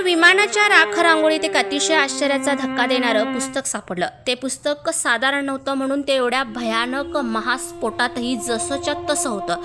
विमानाच्या राखरांगोळीत एक अतिशय आश्चर्याचा धक्का देणारं पुस्तक सापडलं. ते पुस्तक साधारण नव्हतं म्हणून ते एवढ्या भयानक महास्फोटातही जसंच्या तसं होतं.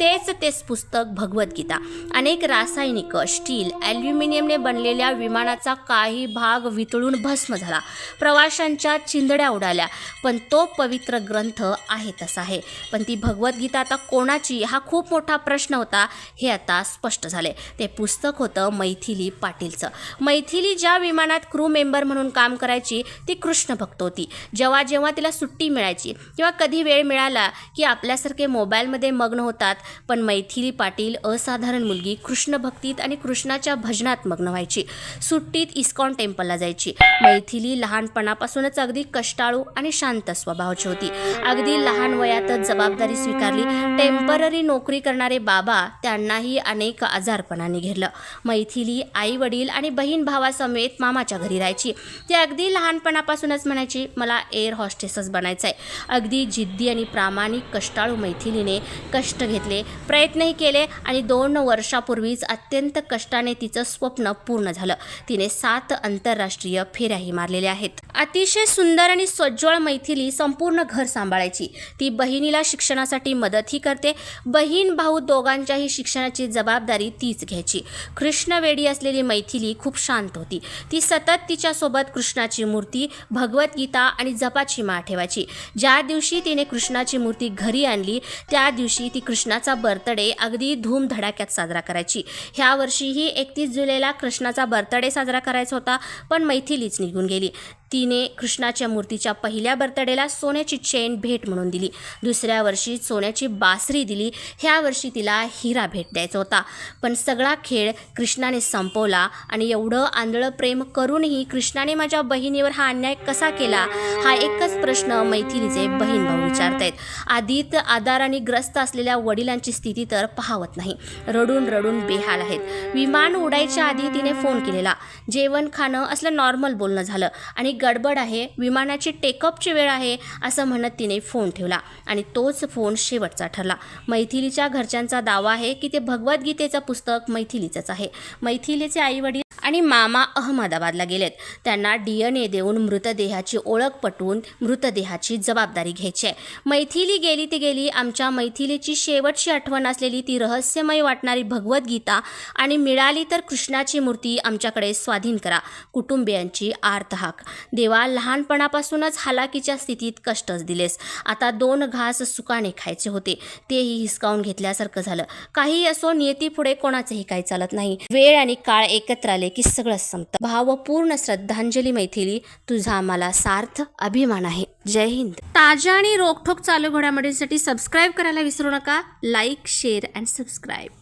तेच तेच पुस्तक भगवद्गीता. अनेक रासायनिक स्टील ॲल्युमिनियमने बनलेल्या विमानाचा काही भाग वितळून भस्म झाला. प्रवाशांच्या चिंधड्या उडाल्या. पण तो पवित्र ग्रंथ आहे तसा आहे. पण ती भगवद्गीता आता कोणाची? हा खूप मोठा प्रश्न होता हे आता स्पष्ट झाले. ते पुस्तक होतं मैथिली पाटीलचं. मैथिली ज्या विमानात क्रू मेंबर म्हणून काम करायची ती कृष्ण भक्त होती. जेव्हा जेव्हा तिला सुट्टी मिळायची किंवा कधी वेळ मिळाला की आपल्यासारखे मोबाईलमध्ये मग्न होतात पण मैथिली पाटील असाधारण मुलगी कृष्ण भक्तीत आणि कृष्णाच्या भजनात मग्न व्हायची. सुट्टीत इस्कॉन टेम्पलला जायची. मैथिली लहानपणापासूनच अगदी कष्टाळू आणि शांत स्वभावाची होती. अगदी लहान वयातच जबाबदारी स्वीकारली. टेंपररी नोकरी करणारे बाबा त्यांनाही अनेक आजारपणाने घेरलं. मैथिली आई वडील आणि बहीण भावासमेत मामाच्या घरी राहायची. ती अगदी लहानपणापासूनच म्हणायची मला एअर हॉस्टेसच बनायचं आहे अगदी जिद्दी आणि प्रामाणिक कष्टाळू मैथिलीने कष्ट घेतले प्रयत्नही केले आणि दोन वर्षापूर्वीच अत्यंत कष्टाने तिचं स्वप्न पूर्ण झालं. तिने सात आंतरराष्ट्रीय फेऱ्याही मारलेल्या आहेत. अतिशय सुंदर आणि सज्जवळ मैथिली संपूर्ण घर सांभाळायची. ती बहिणीला शिक्षणासाठी मदतही करते. बहीण भाऊ दोघांच्याही शिक्षणाची जबाबदारी तीच घ्यायची. कृष्णवेडी असलेली मैथिली खूप शांत होती. ती सतत तिच्यासोबत कृष्णाची मूर्ती भगवद्गीता आणि जपाची माळ ठेवायची. ज्या दिवशी तिने कृष्णाची मूर्ती घरी आणली त्या दिवशी ती कृष्णाचा बर्थडे अगदी धूमधडाक्यात साजरा करायची. ह्या वर्षीही एकतीस जुलैला कृष्णाचा बर्थडे साजरा करायचा होता पण मैथिलीच निघून गेली. तिने कृष्णाच्या मूर्तीच्या पहिल्या बर्थडेला सोन्याची चेन भेट म्हणून दिली. दुसऱ्या वर्षी सोन्याची बासरी दिली. ह्या वर्षी तिला हिरा भेट द्यायचा होता. पण सगळा खेळ कृष्णाने संपवला आणि एवढं आंधळं प्रेम करूनही कृष्णाने माझ्या बहिणीवर हा अन्याय कसा केला? हा एकच प्रश्न मैथिलीचे बहीण भाऊ विचारतायत. आधीत आदाराने ग्रस्त असलेल्या वडिलांची स्थिती तर पाहवत नाही. रडून रडून बेहाल आहेत. विमान उडायच्या आधी तिने फोन केलेला. जेवण खाणं असलं नॉर्मल बोलणं झालं आणि गडबड आहे विमानाची टेकअपची वेळ आहे असं म्हणत तिने फोन ठेवला. आणि तोच फोन शेवटचा ठरला. मैथिलीच्या घरच्यांचा दावा आहे की ते भगवद्गीतेचं पुस्तक मैथिलीचंच आहे. मैथिलीचे आईवडील आणि मामा अहमदाबादला गेलेत. त्यांना डी एन ए देऊन मृतदेहाची ओळख पटवून मृतदेहाची जबाबदारी घ्यायची आहे. मैथिली गेली ती गेली आमच्या मैथिलीची शेवटची आठवण असलेली ती रहस्यमय वाटणारी भगवद्गीता आणि मिळाली तर कृष्णाची मूर्ती आमच्याकडे स्वाधीन करा कुटुंबियांची आर्तहाक. देवा लहानपणापासूनच हालाकीच्या स्थितीत कष्टच दिलेस. आता दोन घास सुकाने खायचे होते. तेही हिसकावून घेतल्यासारखं झालं. काही असो नियतीपुढे कोणाचंही काही चालत नाही. वेळ आणि काळ एकत्र आले की सगळं संपतं. भावपूर्ण श्रद्धांजली मैथिली तुझा आम्हाला सार्थ अभिमान आहे. जय हिंद. ताज्या आणि रोखोक चालू घडामोडींसाठी सबस्क्राईब करायला विसरू नका. Like share and subscribe